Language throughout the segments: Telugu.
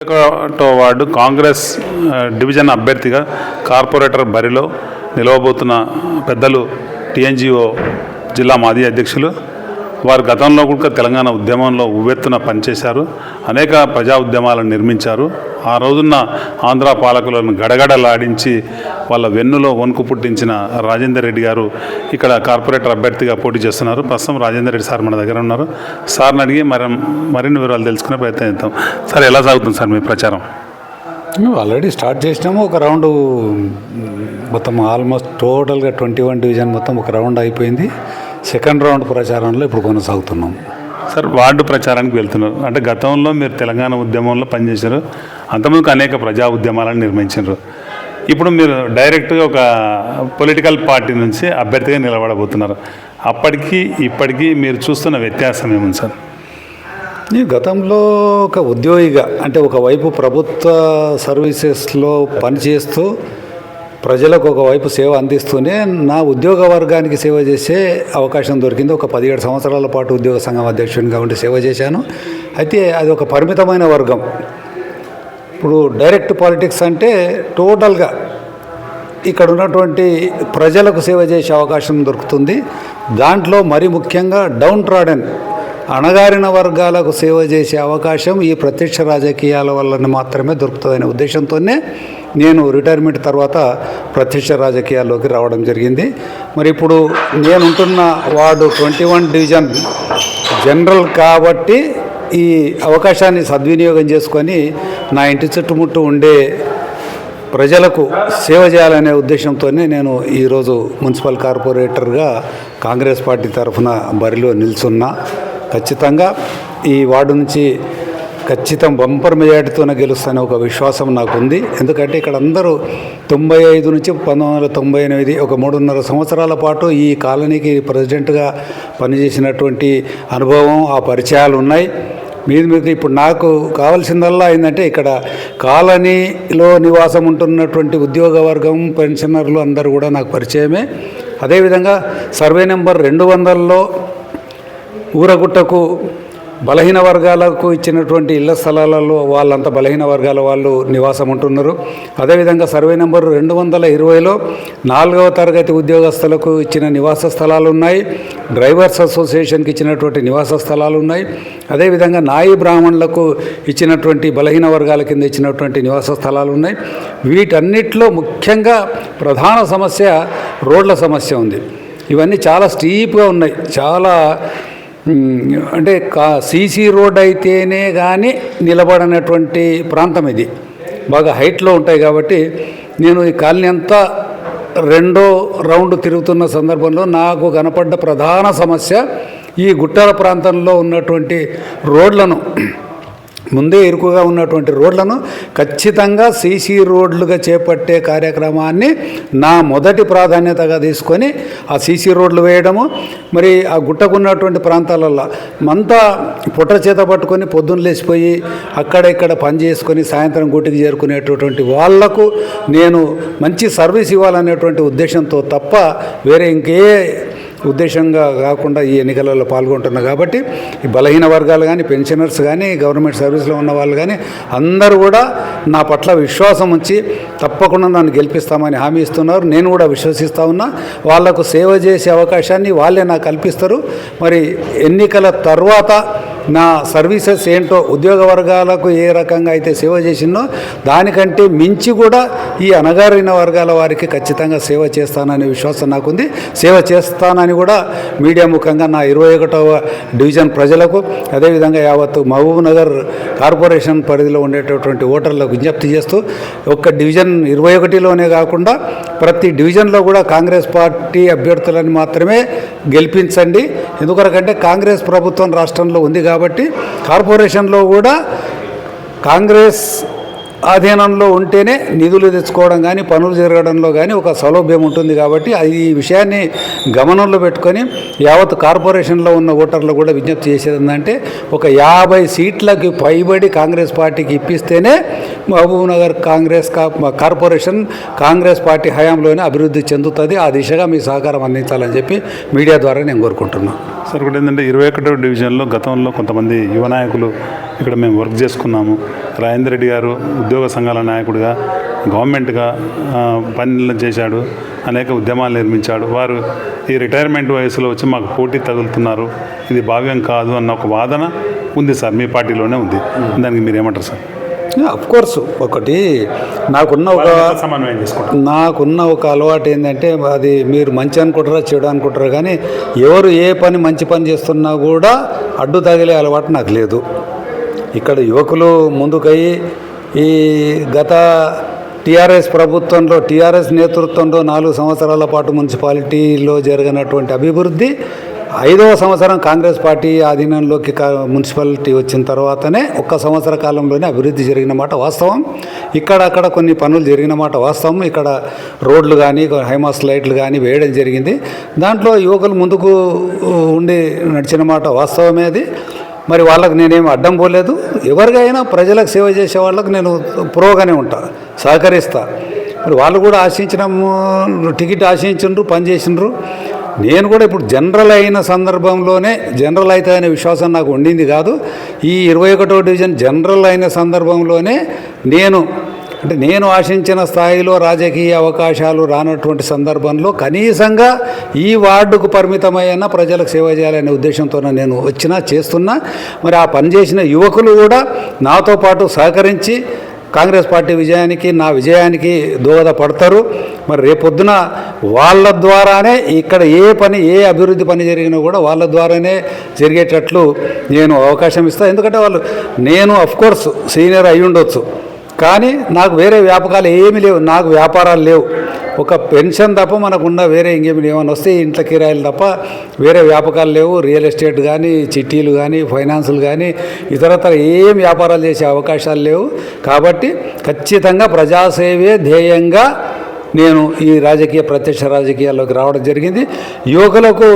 ఒకటో వార్డు కాంగ్రెస్ డివిజన్ అభ్యర్థిగా కార్పొరేటర్ బరిలో నిలవబోతున్న పెద్దలు టీఎన్జిఓ జిల్లా మాజీ అధ్యక్షులు వారు గతంలో కూడా తెలంగాణ ఉద్యమంలో ఉవ్వెత్తున పనిచేశారు. అనేక ప్రజా ఉద్యమాలను నిర్మించారు. ఆ రోజున్న ఆంధ్ర పాలకులను గడగడలాడించి వాళ్ళ వెన్నులో వణుకు పుట్టించిన రాజేందర్ రెడ్డి గారు ఇక్కడ కార్పొరేటర్ అభ్యర్థిగా పోటీ చేస్తున్నారు. ప్రస్తుతం రాజేందర్ రెడ్డి సార్ మన దగ్గర ఉన్నారు. సార్ని అడిగి మరి మరిన్ని వివరాలు తెలుసుకునే ప్రయత్నం చేద్దాం. సార్ ఎలా సాగుతుంది సార్ మీ ప్రచారం? ఆల్రెడీ స్టార్ట్ చేసినాము. ఒక రౌండ్ మొత్తం ఆల్మోస్ట్ టోటల్గా ట్వంటీ వన్ డివిజన్ మొత్తం ఒక రౌండ్ అయిపోయింది. సెకండ్ రౌండ్ ప్రచారంలో ఇప్పుడు కొనసాగుతున్నాం. సార్ వార్డు ప్రచారానికి వెళ్తున్నారు. అంటే గతంలో మీరు తెలంగాణ ఉద్యమంలో పనిచేశారు. అంతమందికి అనేక ప్రజా ఉద్యమాలను నిర్మించారు. ఇప్పుడు మీరు డైరెక్ట్గా ఒక పొలిటికల్ పార్టీ నుంచి అభ్యర్థిగా నిలబడబోతున్నారు. అప్పటికి ఇప్పటికీ మీరు చూస్తున్న వ్యత్యాసం ఏముంది సార్? ఈ గతంలో ఒక ఉద్యోగిగా అంటే ఒకవైపు ప్రభుత్వ సర్వీసెస్లో పనిచేస్తూ ప్రజలకు ఒకవైపు సేవ అందిస్తూనే నా ఉద్యోగ వర్గానికి సేవ చేసే అవకాశం దొరికింది. ఒక పదిహేడు సంవత్సరాల పాటు ఉద్యోగ సంఘం అధ్యక్షునిగా ఉండి సేవ చేశాను. అయితే అది ఒక పరిమితమైన వర్గం. ఇప్పుడు డైరెక్ట్ పాలిటిక్స్ అంటే టోటల్గా ఇక్కడ ఉన్నటువంటి ప్రజలకు సేవ చేసే అవకాశం దొరుకుతుంది. దాంట్లో మరి ముఖ్యంగా డౌన్ ట్రాడెన్ అణగారిన వర్గాలకు సేవ చేసే అవకాశం ఈ ప్రత్యక్ష రాజకీయాల వలన మాత్రమే దొరుకుతుందనే ఉద్దేశంతోనే నేను రిటైర్మెంట్ తర్వాత ప్రత్యక్ష రాజకీయాల్లోకి రావడం జరిగింది. మరి ఇప్పుడు నేనుంటున్న ward twenty one division general కాబట్టి ఈ అవకాశాన్ని సద్వినియోగం చేసుకొని నా ఇంటి చుట్టుముట్టు ఉండే ప్రజలకు సేవ చేయాలనే ఉద్దేశంతోనే నేను ఈరోజు మున్సిపల్ కార్పొరేటర్గా కాంగ్రెస్ పార్టీ తరఫున బరిలో నిల్చున్నా. ఖచ్చితంగా ఈ వార్డు నుంచి ఖచ్చితం బంపర్ మెజార్టీతోనే గెలుస్తానే ఒక విశ్వాసం నాకు ఉంది ఎందుకంటే ఇక్కడ అందరూ తొంభై ఐదు నుంచి పంతొమ్మిది వందల తొంభై ఎనిమిది ఒక మూడున్నర సంవత్సరాల పాటు ఈ కాలనీకి ప్రెసిడెంట్గా పనిచేసినటువంటి అనుభవం ఆ పరిచయాలు ఉన్నాయి. మీద మీద ఇప్పుడు నాకు కావాల్సిందల్లా ఏంటంటే ఇక్కడ కాలనీలో నివాసం ఉంటున్నటువంటి ఉద్యోగ వర్గం పెన్షనర్లు అందరూ కూడా నాకు పరిచయమే. అదేవిధంగా సర్వే నెంబర్ రెండు వందల్లో ఊరగుట్టకు బలహీన వర్గాలకు ఇచ్చినటువంటి ఇళ్ళ స్థలాలలో వాళ్ళంతా బలహీన వర్గాల వాళ్ళు నివాసం ఉంటున్నారు. అదేవిధంగా సర్వే నెంబర్ రెండు వందల ఇరవైలో నాలుగవ తరగతి ఉద్యోగస్తులకు ఇచ్చిన నివాస స్థలాలు ఉన్నాయి. డ్రైవర్స్ అసోసియేషన్కి ఇచ్చినటువంటి నివాస స్థలాలు ఉన్నాయి. అదేవిధంగా నాయి బ్రాహ్మణులకు ఇచ్చినటువంటి బలహీన వర్గాల కింద ఇచ్చినటువంటి నివాస స్థలాలు ఉన్నాయి. వీటన్నిటిలో ముఖ్యంగా ప్రధాన సమస్య రోడ్ల సమస్య ఉంది. ఇవన్నీ చాలా స్టీప్గా ఉన్నాయి. చాలా అంటే కా సీసీ రోడ్ అయితేనే కానీ నిలబడినటువంటి ప్రాంతం ఇది. బాగా హైట్లో ఉంటాయి కాబట్టి నేను ఈ కాలనీ అంతా రెండో రౌండ్ తిరుగుతున్న సందర్భంలో నాకు కనపడ్డ ప్రధాన సమస్య ఈ గుట్టల ప్రాంతంలో ఉన్నటువంటి రోడ్లను ముందే ఇరుకుగా ఉన్నటువంటి రోడ్లను ఖచ్చితంగా సీసీ రోడ్లుగా చేపట్టే కార్యక్రమాన్ని నా మొదటి ప్రాధాన్యతగా తీసుకొని ఆ సీసీ రోడ్లు వేయడము మరి ఆ గుట్టకున్నటువంటి ప్రాంతాలలో మంతా పుట్ట చేత పట్టుకొని పొద్దున్న లేచిపోయి అక్కడ ఇక్కడ పని చేసుకొని సాయంత్రం గుట్టికి చేరుకునేటటువంటి వాళ్ళకు నేను మంచి సర్వీస్ ఇవ్వాలనేటువంటి ఉద్దేశంతో తప్ప వేరే ఇంకే ఉద్దేశంగా కాకుండా ఈ ఎన్నికలలో పాల్గొంటున్నారు. కాబట్టి ఈ బలహీన వర్గాలు కానీ పెన్షనర్స్ కానీ గవర్నమెంట్ సర్వీస్లో ఉన్న వాళ్ళు కానీ అందరూ కూడా నా పట్ల విశ్వాసం ఉంచి తప్పకుండా నన్ను గెలిపిస్తామని హామీ ఇస్తున్నారు. నేను కూడా విశ్వసిస్తూ ఉన్నా. వాళ్ళకు సేవ చేసే అవకాశాన్ని వాళ్ళే నాకు కల్పిస్తారు. మరి ఎన్నికల తర్వాత నా సర్వీసెస్ ఏంటో ఉద్యోగ వర్గాలకు ఏ రకంగా అయితే సేవ చేసిందో దానికంటే మించి కూడా ఈ అణగారిన వర్గాల వారికి ఖచ్చితంగా సేవ చేస్తాననే విశ్వాసం నాకుంది. సేవ చేస్తానని కూడా మీడియా ముఖంగా నా ఇరవై ఒకటవ డివిజన్ ప్రజలకు అదేవిధంగా యావత్తు మహబూబ్ నగర్ కార్పొరేషన్ పరిధిలో ఉండేటటువంటి ఓటర్లకు విజ్ఞప్తి చేస్తూ ఒక్క డివిజన్ ఇరవై ఒకటిలోనే కాకుండా ప్రతి డివిజన్లో కూడా కాంగ్రెస్ పార్టీ అభ్యర్థులని మాత్రమే గెలిపించండి. ఎందుకొరకంటే కాంగ్రెస్ ప్రభుత్వం రాష్ట్రంలో ఉంది కాబట్టి కాబట్టి కార్పొరేషన్లో కూడా కాంగ్రెస్ ఆధీనంలో ఉంటేనే నిధులు తెచ్చుకోవడం కానీ పనులు జరగడంలో కానీ ఒక సౌలభ్యం ఉంటుంది కాబట్టి అది ఈ విషయాన్ని గమనంలో పెట్టుకొని యావత్ కార్పొరేషన్లో ఉన్న ఓటర్లు కూడా విజ్ఞప్తి చేసేది ఏంటంటే ఒక యాభై సీట్లకి పైబడి కాంగ్రెస్ పార్టీకి ఇప్పిస్తేనే మహబూబ్ నగర్ కాంగ్రెస్ కా- కార్పొరేషన్ కాంగ్రెస్ పార్టీ హయాంలోనే అభివృద్ధి చెందుతుంది. ఆ దిశగా మీ సహకారం అందించాలని చెప్పి మీడియా ద్వారా నేను కోరుకుంటున్నాను సార్ ఒకటి ఏంటంటే ఇరవై ఒకటో డివిజన్లో గతంలో కొంతమంది యువ నాయకులు ఇక్కడ మేము వర్క్ చేసుకున్నాము. రాజేందర్ రెడ్డి గారు ఉద్యోగ సంఘాల నాయకుడిగా గవర్నమెంట్గా పనులు చేశాడు అనేక ఉద్యమాలు నిర్మించాడు. వారు ఈ రిటైర్మెంట్ వయసులో వచ్చి మాకు పోటీ తగులుతున్నారు. ఇది భావ్యం కాదు అన్న ఒక వాదన ఉంది సార్ మీ పార్టీలోనే ఉంది. దానికి మీరు ఏమంటారు సార్ అఫ్ కోర్స్ ఒకటి నాకున్న ఒక సమన్వయం చేసుకుంటారు. నాకున్న ఒక అలవాటు ఏంటంటే అది మీరు మంచి అనుకుంటారా చెడు అనుకుంటారా కానీ ఎవరు ఏ పని మంచి పని చేస్తున్నా కూడా అడ్డు తగిలే అలవాటు నాకు లేదు. ఇక్కడ యువకులు ముందుకయ్యి ఈ గత టీఆర్ఎస్ ప్రభుత్వంలో టీఆర్ఎస్ నేతృత్వంలో నాలుగు సంవత్సరాల పాటు మున్సిపాలిటీలో జరిగినటువంటి అభివృద్ధి ఐదవ సంవత్సరం కాంగ్రెస్ పార్టీ ఆధీనంలోకి మున్సిపాలిటీ వచ్చిన తర్వాతనే ఒక్క సంవత్సర కాలంలోనే అభివృద్ధి జరిగిన మాట వాస్తవం. ఇక్కడ అక్కడ కొన్ని పనులు జరిగిన మాట వాస్తవం. ఇక్కడ రోడ్లు కానీ హైమాస్ లైట్లు కానీ వేయడం జరిగింది. దాంట్లో యువకులు ముందుకు ఉండి నడిచిన మాట వాస్తవమే అది. మరి వాళ్ళకి నేనేమి అడ్డం పోలేదు. ఎవరికైనా ప్రజలకు సేవ చేసే వాళ్ళకు నేను ప్రోగానే ఉంటా సహకరిస్తా. మరి వాళ్ళు కూడా ఆశించిన టికెట్ ఆశించిండ్రు పని చేసిండ్రు. నేను కూడా ఇప్పుడు జనరల్ అయిన సందర్భంలోనే జనరల్ అవుతుందనే విశ్వాసం నాకు ఉండింది కాదు. ఈ ఇరవై ఒకటో డివిజన్ జనరల్ అయిన సందర్భంలోనే నేను అంటే నేను ఆశించిన స్థాయిలో రాజకీయ అవకాశాలు రానటువంటి సందర్భంలో కనీసంగా ఈ వార్డుకు పరిమితమైన ప్రజలకు సేవ చేయాలనే ఉద్దేశంతో నేను వచ్చినా చేస్తున్నా. మరి ఆ పనిచేసిన యువకులు కూడా నాతో పాటు సహకరించి కాంగ్రెస్ పార్టీ విజయానికి నా విజయానికి దోహదపడతారు. మరి రేపొద్దున వాళ్ళ ద్వారానే ఇక్కడ ఏ పని ఏ అభివృద్ధి పని జరిగినా కూడా వాళ్ళ ద్వారానే జరిగేటట్లు నేను అవకాశం ఇస్తాను ఎందుకంటే వాళ్ళు నేను అఫ్కోర్స్ సీనియర్ అయి కానీ నాకు వేరే వ్యాపకాలు ఏమీ లేవు. నాకు వ్యాపారాలు లేవు. ఒక పెన్షన్ తప్ప మనకున్న వేరే ఇంకేమి ఏమైనా వస్తే ఇంట్లో కిరాయిలు తప్ప వేరే వ్యాపకాలు లేవు. రియల్ ఎస్టేట్ కానీ చిట్టీలు కానీ ఫైనాన్సులు కానీ ఇతరతర ఏం వ్యాపారాలు చేసే అవకాశాలు లేవు. కాబట్టి ఖచ్చితంగా ప్రజాసేవే ధ్యేయంగా నేను ఈ రాజకీయ ప్రత్యక్ష రాజకీయాల్లోకి రావడం జరిగింది. యువకులకు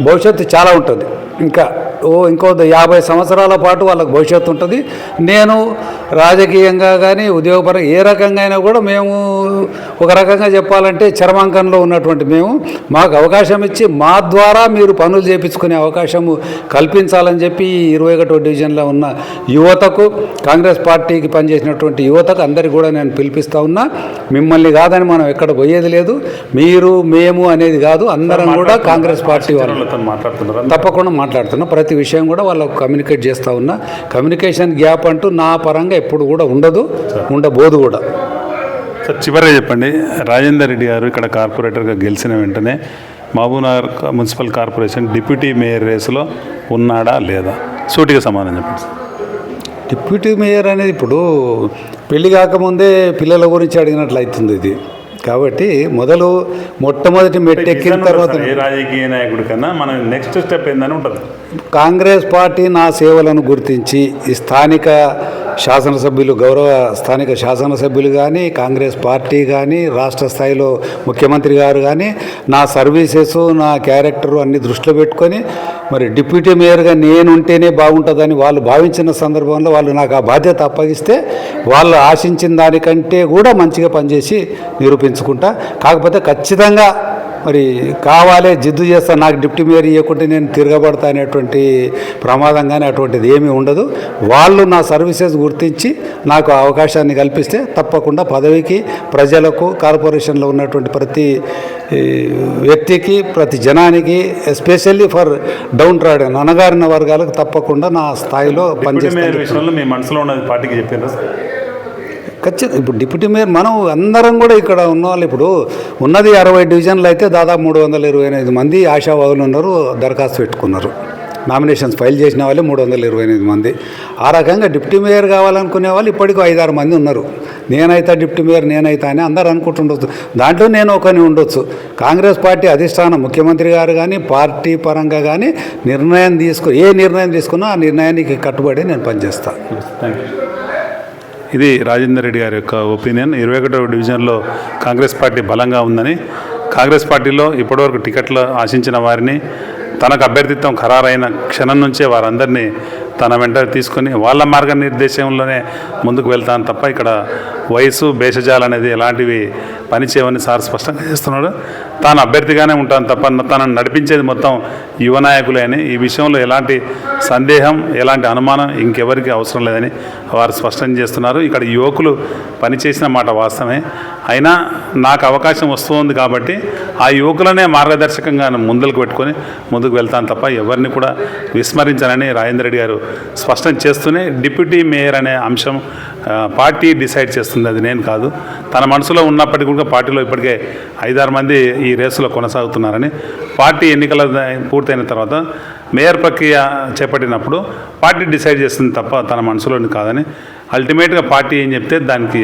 భవిష్యత్తు చాలా ఉంటుంది. ఇంకా ఓ ఇంకో యాభై సంవత్సరాల పాటు వాళ్ళకి భవిష్యత్తు ఉంటుంది. నేను రాజకీయంగా కానీ ఉద్యోగపరంగా ఏ రకంగా అయినా కూడా మేము ఒక రకంగా చెప్పాలంటే చర్మాంకంలో ఉన్నటువంటి మేము మాకు అవకాశం ఇచ్చి మా ద్వారా మీరు పనులు చేపించుకునే అవకాశము కల్పించాలని చెప్పి ఈ ఇరవై ఒకటో డివిజన్లో ఉన్న యువతకు కాంగ్రెస్ పార్టీకి పనిచేసినటువంటి యువతకు అందరికీ కూడా నేను పిలిపిస్తా ఉన్నా. మిమ్మల్ని కాదని మనం ఎక్కడ పోయేది లేదు. మీరు మేము అనేది కాదు అందరం కూడా కాంగ్రెస్ పార్టీ వాళ్ళు. మాట్లాడుతున్నారు? తప్పకుండా మాట్లాడుతున్నా. ప్రతి విషయం కూడా వాళ్ళకు కమ్యూనికేట్ చేస్తూ ఉన్నా. కమ్యూనికేషన్ గ్యాప్ అంటూ నా పరంగా ఎప్పుడు కూడా ఉండదు ఉండబోదు కూడా. సార్ చివరిగా చెప్పండి రాజేందర్ రెడ్డి గారు ఇక్కడ కార్పొరేటర్గా గెలిచిన వెంటనే Mahabubnagar municipal corporation deputy mayor రేసులో ఉన్నాడా లేదా? సూటిగా సమాధానం చెప్పండి. డిప్యూటీ మేయర్ అనేది ఇప్పుడు పెళ్ళి కాకముందే పిల్లల గురించి అడిగినట్లు అవుతుంది ఇది. కాబట్టి మొదలు మొట్టమొదటి మెట్టెక్కిన తర్వాత రాజకీయ నాయకుడి కన్నా మనం నెక్స్ట్ స్టెప్ ఏందని ఉంటుంది. కాంగ్రెస్ పార్టీ నా సేవలను గుర్తించి ఈ స్థానిక శాసనసభ్యులు గౌరవ స్థానిక శాసనసభ్యులు కానీ కాంగ్రెస్ పార్టీ కానీ రాష్ట్ర స్థాయిలో ముఖ్యమంత్రి గారు కానీ నా సర్వీసెస్ నా క్యారెక్టర్ అన్ని దృష్టిలో పెట్టుకొని మరి డిప్యూటీ మేయర్గా నేను ఉంటేనే బాగుంటుందని వాళ్ళు భావించిన సందర్భంలో వాళ్ళు నాకు ఆ బాధ్యత అప్పగిస్తే వాళ్ళు ఆశించిన దానికంటే కూడా మంచిగా పనిచేసి నిరూపించుకుంటా. కాకపోతే ఖచ్చితంగా మరి కావాలే జిద్దు చేస్తా నాకు డిప్యూటీ మేయర్ ఇవ్వకుంటే నేను తిరగబడతా అనేటువంటి ప్రమాదం కానీ అటువంటిది ఏమీ ఉండదు. వాళ్ళు నా సర్వీసెస్ గుర్తించి నాకు అవకాశాన్ని కల్పిస్తే తప్పకుండా పదవికి ప్రజలకు కార్పొరేషన్లో ఉన్నటువంటి ప్రతి వ్యక్తికి ప్రతి జనానికి ఎస్పెషల్లీ ఫర్ డౌన్ ట్రాడన్ అనగారిన వర్గాలకు తప్పకుండా నా స్థాయిలో పనిచేస్తాను. మీ మనసులో ఉన్నది పార్టీకి చెప్పారు ఖచ్చితంగా. ఇప్పుడు డిప్యూటీ మేయర్ మనం అందరం కూడా ఇక్కడ ఉన్న వాళ్ళు ఇప్పుడు ఉన్నది అరవై డివిజన్లు అయితే దాదాపు మూడు వందల ఇరవై ఎనిమిది మంది ఆశావాదులు ఉన్నారు దరఖాస్తు పెట్టుకున్నారు. నామినేషన్స్ ఫైల్ చేసిన వాళ్ళే మూడు వందల ఇరవై ఎనిమిది మంది. ఆ రకంగా డిప్యూటీ మేయర్ కావాలనుకునే వాళ్ళు ఇప్పటికీ ఐదారు మంది ఉన్నారు. నేనైతే డిప్యూటీ మేయర్ నేనైతే అని అందరు అనుకుంటుండొచ్చు. దాంట్లో నేను ఒకని ఉండొచ్చు. కాంగ్రెస్ పార్టీ అధిష్టానం ముఖ్యమంత్రి గారు కానీ పార్టీ పరంగా కానీ నిర్ణయం తీసుకు ఏ నిర్ణయం తీసుకున్నా ఆ నిర్ణయానికి కట్టుబడి నేను పనిచేస్తాను థ్యాంక్ యూ ఇది రాజేందర్ రెడ్డి గారి యొక్క ఒపీనియన్. ఇరవై ఒకటవ డివిజన్లో కాంగ్రెస్ పార్టీ బలంగా ఉందని కాంగ్రెస్ పార్టీలో ఇప్పటివరకు టికెట్లు ఆశించిన వారిని తనకు అభ్యర్థిత్వం ఖరారైన క్షణం నుంచే వారందరినీ తన వెంట తీసుకొని వాళ్ళ మార్గనిర్దేశంలోనే ముందుకు వెళ్తాను తప్ప ఇక్కడ వయసు భేషజాలు అనేది ఎలాంటివి పనిచేయవని సార్ స్పష్టంగా చేస్తున్నాడు. తాను అభ్యర్థిగానే ఉంటాను తప్ప తనను నడిపించేది మొత్తం యువ నాయకులే అని ఈ విషయంలో ఎలాంటి సందేహం ఎలాంటి అనుమానం ఇంకెవరికి అవసరం లేదని వారు స్పష్టం చేస్తున్నారు. ఇక్కడ యువకులు పనిచేసిన మాట వాస్తవమే. అయినా నాకు అవకాశం వస్తుంది కాబట్టి ఆ యువకులనే మార్గదర్శకంగా ముందుకు పెట్టుకొని ముందుకు వెళ్తాను తప్ప ఎవరిని కూడా విస్మరించానని రాజేంద్ర రెడ్డి గారు స్పష్టం చేస్తూనే డిప్యూటీ మేయర్ అనే అంశం పార్టీ డిసైడ్ చేస్తుంది అది నేను కాదు. తన మనసులో ఉన్నప్పటికీ కూడా పార్టీలో ఇప్పటికే ఐదారు మంది ఈ రేసులో కొనసాగుతున్నారని పార్టీ ఎన్నికల పూర్తయిన తర్వాత మేయర్ ప్రక్రియ చేపట్టినప్పుడు పార్టీ డిసైడ్ చేస్తుంది తప్ప తన మనసులోని కాదని. అల్టిమేట్గా పార్టీ ఏం చెప్తే దానికి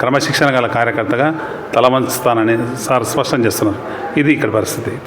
క్రమశిక్షణ గల కార్యకర్తగా తలవంచుతానని సార్ స్పష్టం చేస్తున్నారు. ఇది ఇక్కడ పరిస్థితి.